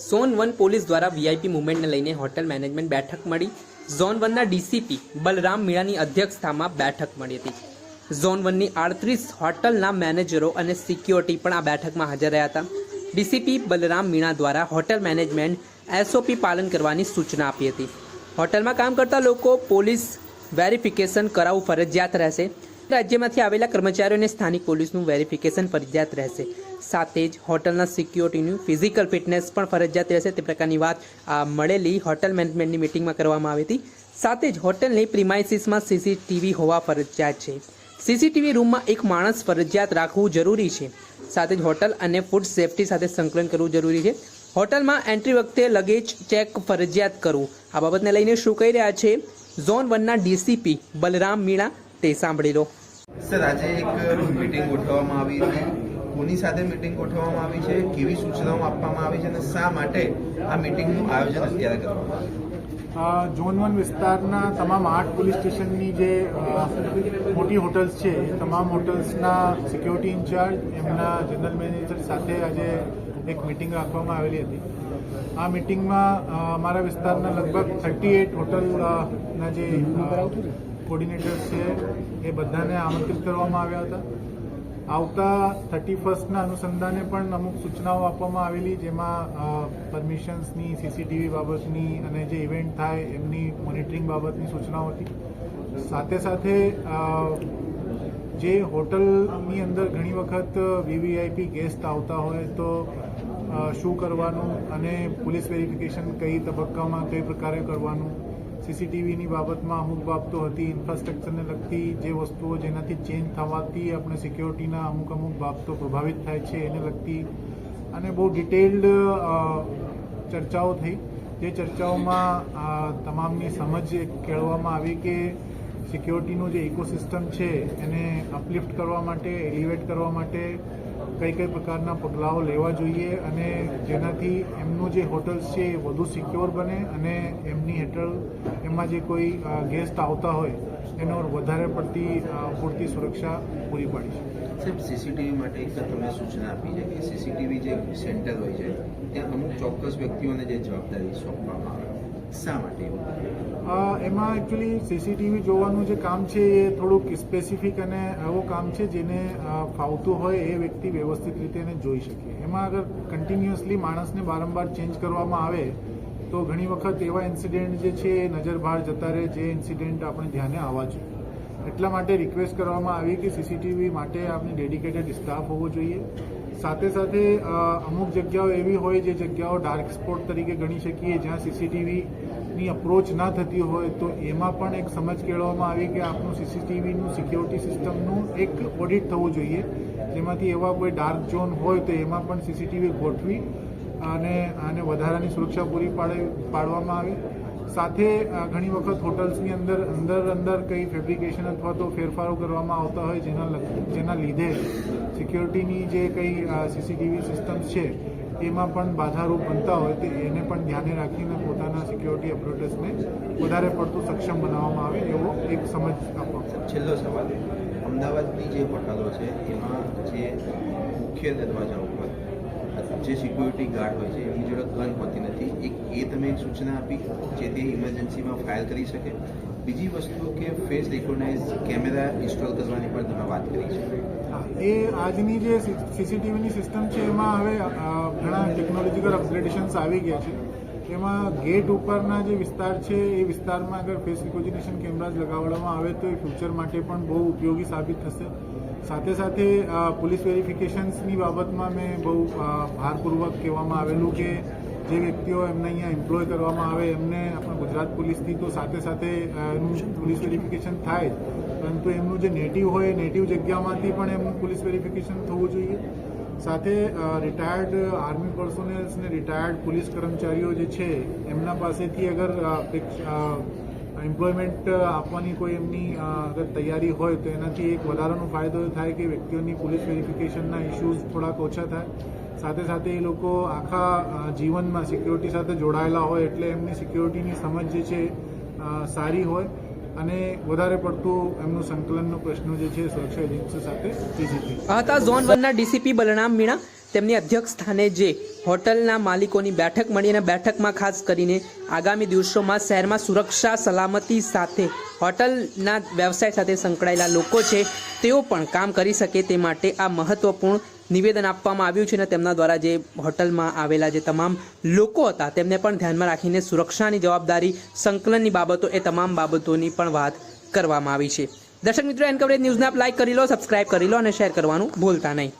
Zone one police દ્વારા VIP મુવમેન્ટને લઈને હોટેલ મેનેજમેન્ટ બેઠક મળી. ઝોન વનના ડીસીપી બલરામ મીણાની અધ્યક્ષતામાં બેઠક મળી હતી. ઝોન વનની આડત્રીસ હોટલના મેનેજરો અને સિક્યોરિટી પણ આ બેઠકમાં હાજર રહ્યા હતા. ડીસીપી બલરામ મીણા દ્વારા હોટેલ મેનેજમેન્ટ એસઓપી પાલન કરવાની સૂચના આપી હતી. હોટલમાં કામ કરતા લોકો પોલીસ વેરિફિકેશન કરાવવું ફરજિયાત રહેશે. રાજ્યમાંથી આવેલા કર્મચારીઓને સ્થાનિક પોલીસનું વેરિફિકેશન ફરજિયાત રહેશે. સાથે જ હોટલના સિક્યોરિટીનું ફિઝિકલ ફિટનેસ પણ ફરજિયાત રહેશે તે પ્રકારની વાત આ મળેલી હોટલ મેનેજમેન્ટની મિટિંગમાં કરવામાં આવી હતી. સાથે જ હોટલની પ્રિમાઇસીસમાં સીસીટીવી હોવા ફરજિયાત છે. સીસીટીવી રૂમમાં એક માણસ ફરજિયાત રાખવું જરૂરી છે. સાથે જ હોટલ અને ફૂડ સેફટી સાથે સંકલન કરવું જરૂરી છે. હોટલમાં એન્ટ્રી વખતે લગેજ ચેક ફરજિયાત કરવું. આ બાબતને લઈને શું કહી રહ્યા છે? ઝોન વનના ડીસીપી બલરામ મીણા, તે સાંભળી લો. સર આજે એક મિટિંગ ગોઠવવામાં આવી હતી કોની સાથે મિટિંગ ગોઠવવામાં આવી છે, કેવી સૂચનાઓ આપવામાં આવી છે અને શા માટે આ મીટિંગનું આયોજન અત્યારે કરવામાં આવ્યું ઝોન વન વિસ્તારના તમામ આઠ પોલીસ સ્ટેશનની જે મોટી હોટલ્સ છે, એ તમામ હોટલ્સના સિક્યોરિટી ઇન્ચાર્જ એમના જનરલ મેનેજર સાથે આજે એક મિટિંગ રાખવામાં આવેલી હતી. આ મિટિંગમાં અમારા વિસ્તારના લગભગ થર્ટી એટ હોટલના જે કોર્ડિનેટર્સ છે, એ બધાને આમંત્રિત કરવામાં આવ્યા હતા. આવતા થર્ટી ફર્સ્ટના અનુસંધાને પણ અમુક સૂચનાઓ આપવામાં આવેલી, જેમાં પરમિશન્સની સીસીટીવી બાબતની અને જે ઇવેન્ટ થાય એમની મોનિટરિંગ બાબતની સૂચનાઓ હતી. સાથે સાથે જે હોટલની અંદર ઘણી વખત વીવીઆઈપી ગેસ્ટ આવતા હોય તો શું કરવાનું અને પોલીસ વેરિફિકેશન કઈ તબક્કામાં કઈ પ્રકારે કરવાનું સીસીટીવીની બાબતમાં અમુક બાબતો હતી ઇન્ફ્રાસ્ટ્રક્ચરને લગતી જે વસ્તુઓ જેનાથી ચેન્જ થવાથી આપણે સિક્યોરિટીના અમુક અમુક બાબતો પ્રભાવિત થાય છે એને લગતી અને બહુ ડિટેલ્ડ ચર્ચાઓ થઈ. જે ચર્ચાઓમાં તમામની સમજ કેળવવામાં આવી કે સિક્યોરિટીનું જે ઇકોસિસ્ટમ છે એને અપલિફ્ટ કરવા માટે એલિવેટ કરવા માટે કઈ કઈ પ્રકારના પગલાઓ લેવા જોઈએ અને જેનાથી એમનું જે હોટલ્સ છે એ વધુ સિક્યોર બને અને એમની હેઠળ એમાં જે કોઈ ગેસ્ટ આવતા હોય, એનો વધારે પડતી પૂરતી સુરક્ષા પૂરી પાડી છે સાહેબ સીસીટીવી માટે એક તમે સૂચના આપી છે કે સીસીટીવી જે સેન્ટર હોય છે, ત્યાં અમુક ચોક્કસ વ્યક્તિઓને જે જવાબદારી સોંપવામાં આવે શા માટે એમાં એકચ્યુઅલી સીસીટીવી જોવાનું જે કામ છે એ થોડુંક સ્પેસિફિક અને એવું કામ છે જેને ફાવતું હોય એ વ્યક્તિ વ્યવસ્થિત રીતે એને જોઈ શકે. એમાં અગર કન્ટિન્યુઅસલી માણસને વારંવાર ચેન્જ કરવામાં આવે, તો ઘણી વખત એવા ઇન્સિડેન્ટ જે છે એ નજર બહાર જતા રહે, જે ઇન્સિડેન્ટ આપણે ધ્યાને આવવા જોઈએ. એટલા માટે રિક્વેસ્ટ કરવામાં આવી કે સીસીટીવી માટે આપણે ડેડિકેટેડ સ્ટાફ હોવો જોઈએ. સાથે સાથે અમુક જગ્યાઓ એવી હોય જે જગ્યાઓ ડાર્ક સ્પોટ તરીકે ગણી શકીએ, જ્યાં સીસીટીવીની અપ્રોચ ના થતી હોય તો એમાં પણ એક સમજ કેળવવામાં આવી કે આપણું સીસીટીવીનું સિક્યોરિટી સિસ્ટમનું એક ઓડિટ થવું જોઈએ. જેમાંથી એવા કોઈ ડાર્ક ઝોન હોય તો એમાં પણ સીસીટીવી ગોઠવી અને આને વધારાની સુરક્ષા પૂરી પાડે, પાડવામાં આવે. સાથે ઘણી વખત હોટલ્સની અંદર અંદર અંદર કંઈ ફેબ્રિકેશન અથવા તો ફેરફારો કરવામાં આવતા હોય જેના જેના લીધે સિક્યોરિટીની જે કંઈ સીસીટીવી સિસ્ટમ્સ છે એમાં પણ બાધારૂપ બનતા હોય તો એને પણ ધ્યાને રાખીને પોતાના સિક્યોરિટી ઓપરેટર્સને વધારે પડતું સક્ષમ બનાવવામાં આવે એવો એક સમજ આપવામાં છેલ્લો સવાલ. અમદાવાદની જે હોટલો છે, એમાં જે મુખ્ય દરવાજા ઉપર જે સિક્યુરિટી ગાર્ડ હોય છે એમની જોડે ગન હોતી નથી. એક એ તમે એક સૂચના આપી જેથી ઇમરજન્સીમાં ફાયર કરી શકે. બીજી વસ્તુ કે ફેસ રિકોગ્નાઇઝ કેમેરા ઇન્સ્ટોલ કરવાની પણ તમે વાત કરી છે. એ આજની જે સીસીટીવીની સિસ્ટમ છે, એમાં હવે ઘણા ટેકનોલોજીકલ અપગ્રેડેશન્સ આવી ગયા છે. એમાં ગેટ ઉપરના જે વિસ્તાર છે, એ વિસ્તારમાં અગર ફેસ રિકોગ્નિશન કેમેરાઝ લગાવવામાં આવે તો એ ફ્યુચર માટે પણ બહુ ઉપયોગી સાબિત થશે. સાથે સાથે પોલીસ વેરિફિકેશન્સની બાબતમાં મેં બહુ ભારપૂર્વક કહેવામાં આવેલું કે જે વ્યક્તિઓ એમને અહીંયા એમ્પ્લોય કરવામાં આવે, એમને આપણા ગુજરાત પોલીસથી તો સાથે સાથે એનું પોલીસ વેરિફિકેશન થાય પરંતુ એમનું જે નેટિવ હોય નેટિવ જગ્યામાંથી પણ એમનું પોલીસ વેરિફિકેશન થવું જોઈએ. સાથે રિટાયર્ડ આર્મી પર્સોનેલ્સ ને રિટાયર્ડ પોલીસ કર્મચારીઓ જે છે, એમના પાસેથી અગર એમ્પ્લોયમેન્ટ આપવાની કોઈ એમની અગર તૈયારી હોય તો એનાથી એક વધારાનો ફાયદો થાય કે વ્યક્તિઓની પોલીસ વેરિફિકેશનના ઇસ્યુઝ થોડાક ઓછા થાય. સાથે સાથે એ લોકો આખા જીવનમાં સિક્યોરિટી સાથે જોડાયેલા હોય એટલે એમની સિક્યોરિટીની સમજ જે છે સારી હોય અને વધારે પડતું એમનું સંકલનનો પ્રશ્નો જે છે, સુરક્ષા એજન્સી સાથે આ હતા ઝોન વનના ડીસીપી બલરામ મીણા. તેમની અધ્યક્ષ સ્થાને જે હોટલના માલિકોની બેઠક મળી અને બેઠકમાં ખાસ કરીને આગામી દિવસોમાં શહેરમાં સુરક્ષા, સલામતી સાથે હોટલના વ્યવસાય સાથે સંકળાયેલા લોકો છે, તેઓ પણ કામ કરી શકે તે માટે આ મહત્વપૂર્ણ નિવેદન આપવામાં આવ્યું છે અને તેમના દ્વારા જે હોટલમાં આવેલા જે તમામ લોકો હતા, તેમને પણ ધ્યાનમાં રાખીને સુરક્ષાની જવાબદારી, સંકલનની બાબતો એ તમામ બાબતોની પણ વાત કરવામાં આવી છે. દર્શક મિત્રો એન કવરેજ ન્યૂઝને આપ લાઇક કરી લો સબસ્ક્રાઇબ કરી લો અને શેર કરવાનું ભૂલતા નહીં.